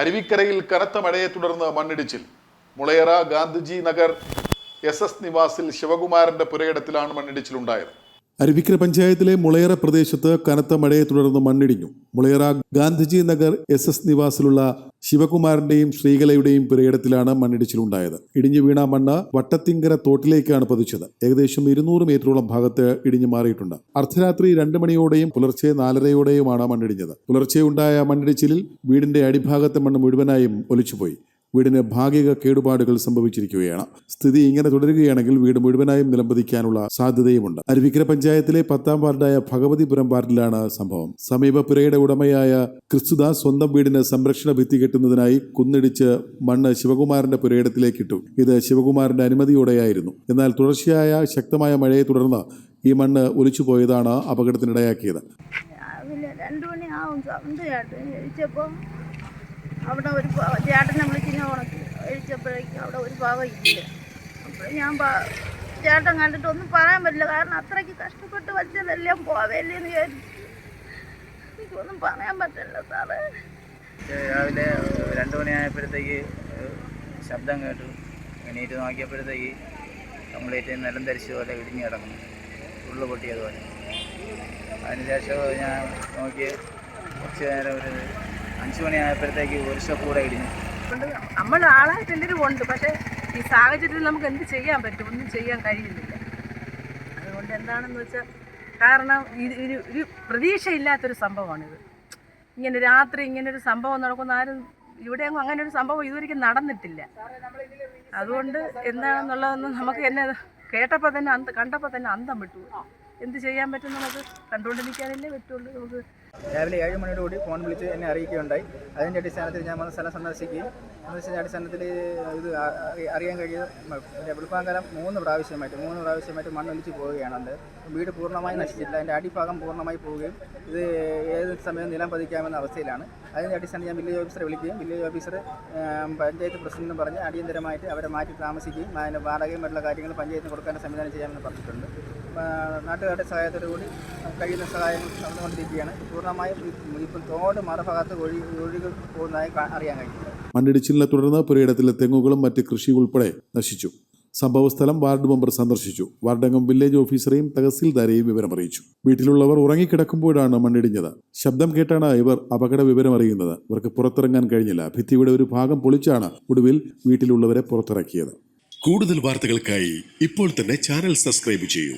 അരുവിക്കരയിൽ കനത്ത മഴയെ തുടർന്ന് മണ്ണിടിച്ചിൽ. മുളയറ ഗാന്ധിജി നഗർ എസ് എസ് നിവാസിൽ ശിവകുമാരന്റെ പുരയിടത്തിലാണ് മണ്ണിടിച്ചിലുണ്ടായത്. അരുവിക്കര പഞ്ചായത്തിലെ മുളയറ പ്രദേശത്ത് കനത്ത മഴയെ തുടർന്ന് മണ്ണിടിഞ്ഞു. മുളയറ ഗാന്ധിജി നഗർ എസ് എസ് നിവാസിലുള്ള ശിവകുമാരന്റെയും ശ്രീകലയുടെയും പുരയിടത്തിലാണ് മണ്ണിടിച്ചിലുണ്ടായത്. ഇടിഞ്ഞു വീണ മണ്ണ് വട്ടത്തിങ്കര തോട്ടിലേക്കാണ് പതിച്ചത്. ഏകദേശം ഇരുന്നൂറ് മീറ്ററോളം ഭാഗത്ത് ഇടിഞ്ഞു മാറിയിട്ടുണ്ട്. അർദ്ധരാത്രി രണ്ട് മണിയോടെയും പുലർച്ചെ നാലരയോടെയുമാണ് മണ്ണിടിഞ്ഞത്. പുലർച്ചെ ഉണ്ടായ മണ്ണിടിച്ചിലിൽ വീടിന്റെ അടിഭാഗത്തെ മണ്ണ് മുഴുവനായും ഒലിച്ചുപോയി. വീടിന് ഭാഗിക കേടുപാടുകൾ സംഭവിച്ചിരിക്കുകയാണ്. സ്ഥിതി ഇങ്ങനെ തുടരുകയാണെങ്കിൽ വീട് മുഴുവനായും നിലംപതിക്കാനുള്ള സാധ്യതയുമുണ്ട്. അരുവിക്കര പഞ്ചായത്തിലെ പത്താം വാർഡായ ഭഗവതിപുരം വാർഡിലാണ് സംഭവം. സമീപ പുരയുടെ ഉടമയായ ക്രിസ്തുദാസ് സ്വന്തം വീടിന് സംരക്ഷണ ഭിത്തി കെട്ടുന്നതിനായി കുന്നിടിച്ച് മണ്ണ് ശിവകുമാറിന്റെ പുരയിടത്തിലേക്ക് ഇട്ടു ഇത് ശിവകുമാറിന്റെ അനുമതിയോടെയായിരുന്നു. എന്നാൽ തുടർച്ചയായ ശക്തമായ മഴയെ തുടർന്ന് ഈ മണ്ണ് ഒലിച്ചു പോയതാണ് അപകടത്തിനിടയാക്കിയത്. രാവിലെ രണ്ട് മണിയാവും അവിടെ ഒരു ചേട്ടനെ വിളിക്കുന്ന ഉണക്കി കഴിച്ചപ്പോഴേക്കും അവിടെ ഒരു പാവ ഇല്ല അപ്പോൾ ഞാൻ ചേട്ടൻ കണ്ടിട്ട് ഒന്നും പറയാൻ പറ്റില്ല. കാരണം അത്രയ്ക്ക് കഷ്ടപ്പെട്ട് വച്ചതെല്ലാം പോവല്ലേന്ന് വിചാരിച്ചു. എനിക്കൊന്നും പറയാൻ പറ്റില്ല സാറേ. രാവിലെ രണ്ട് മണിയായപ്പോഴത്തേക്ക് ശബ്ദം കേട്ടു. എണീറ്റ് നോക്കിയപ്പോഴത്തേക്ക് കംപ്ലീറ്റ് നിലം ധരിച്ച പോലെ ഇടിഞ്ഞു കിടക്കുന്നു. ഉള്ളു പൊട്ടിയതുപോലെ അതിനുശേഷം ഞാൻ നോക്കി കുറച്ച് നേരം ഒരു അഞ്ച് മണിയായപ്പോഴത്തേക്ക് ഒരു സ്റ്റോപ്പ് കൂടെ ഇടിഞ്ഞു. നമ്മൾ ആളായിട്ട് എന്തെങ്കിലും ഉണ്ട് പക്ഷേ ഈ സാഹചര്യത്തിൽ നമുക്ക് എന്ത് ചെയ്യാൻ പറ്റും? ഒന്നും ചെയ്യാൻ കഴിയുന്നില്ല. അതുകൊണ്ട് എന്താണെന്ന് വെച്ചാൽ കാരണം ഇത് ഒരു ഒരു പ്രതീക്ഷയില്ലാത്തൊരു സംഭവമാണിത്. ഇങ്ങനെ രാത്രി ഇങ്ങനെ ഒരു സംഭവം നടക്കുന്ന. ആരും ഇവിടെ അങ്ങനെ ഒരു സംഭവം ഇതുവരെയ്ക്കും നടന്നിട്ടില്ല. അതുകൊണ്ട് എന്താണെന്നുള്ളതൊന്നും നമുക്ക് എന്നെ കേട്ടപ്പോൾ തന്നെ അന്ത് കണ്ടപ്പോൾ തന്നെ അന്തം വിട്ടു. എന്ത് ചെയ്യാൻ പറ്റും നമുക്ക് കണ്ടുകൊണ്ടിരിക്കാനല്ലേ പറ്റുള്ളൂ. നമുക്ക് രാവിലെ ഏഴ് മണിയോട് കൂടി ഫോൺ വിളിച്ച് എന്നെ അറിയിക്കുകയുണ്ടായി. അതിന്റെ അടിസ്ഥാനത്തിൽ ഞാൻ വന്ന സ്ഥലം സന്ദർശിക്കുകയും സന്ദർശിച്ച അടിസ്ഥാനത്തിൽ ഇത് അറിയാൻ കഴിയും വെളുപ്പാങ്കലം മൂന്ന് പ്രാവശ്യമായിട്ട് മൂന്ന് പ്രാവശ്യമായിട്ട് മണ്ണൊലിച്ച് പോവുകയാണ് അത് വീട് പൂർണമായി നശിച്ചില്ല. അതിന്റെ അടിഭാഗം പൂർണമായി പോവുകയും ഇത് ഏത് സമയം നിലം പതിക്കാമെന്ന അവസ്ഥയിലാണ്. അതിന്റെ അടിസ്ഥാനത്തിൽ ഞാൻ വില്ലേജ് ഓഫീസറെ വിളിക്കുകയും വില്ലേജ് ഓഫീസർ പഞ്ചായത്ത് പ്രസിഡന്റും പറഞ്ഞ് അടിയന്തരമായിട്ട് അവരെ മാറ്റി താമസിക്കുകയും അതിന്റെ വാടകയും മറ്റുള്ള കാര്യങ്ങൾ പഞ്ചായത്തിന് കൊടുക്കാൻ സംവിധാനം ചെയ്യാമെന്ന് പറഞ്ഞിട്ടുണ്ട്. നാട്ടുകാരുടെ സഹായത്തോടു കൂടി കഴിയുന്ന സഹായങ്ങൾ നടന്നുകൊണ്ടിരിക്കുകയാണ് പൂർണമായും ഈ- ഇപ്പം തോട് മറുഭാഗത്ത് ഒഴി ഒഴുകി പോകുന്നതായി അറിയാൻ കഴിയും മണ്ണിടിച്ചിലിനെ തുടർന്ന് പുരയിടത്തിലെ തെങ്ങുകളും മറ്റ് കൃഷി ഉൾപ്പെടെ നശിച്ചു. സംഭവസ്ഥലം വാർഡ് മെമ്പർ സന്ദർശിച്ചു. വാർഡംഗം വില്ലേജ് ഓഫീസറെയും തഹസിൽദാരെയും വിവരം അറിയിച്ചു വീട്ടിലുള്ളവർ ഉറങ്ങിക്കിടക്കുമ്പോഴാണ് മണ്ണിടിഞ്ഞത്. ശബ്ദം കേട്ടാണ് ഇവർ അപകട വിവരം അറിയുന്നത് ഇവർക്ക് പുറത്തിറങ്ങാൻ കഴിഞ്ഞില്ല. ഭിത്തിയുടെ ഒരു ഭാഗം പൊളിച്ചാണ് ഒടുവിൽ വീട്ടിലുള്ളവരെ പുറത്തിറക്കിയത്. കൂടുതൽ വാർത്തകൾക്കായി ഇപ്പോൾ തന്നെ ചാനൽ സബ്സ്ക്രൈബ് ചെയ്യൂ.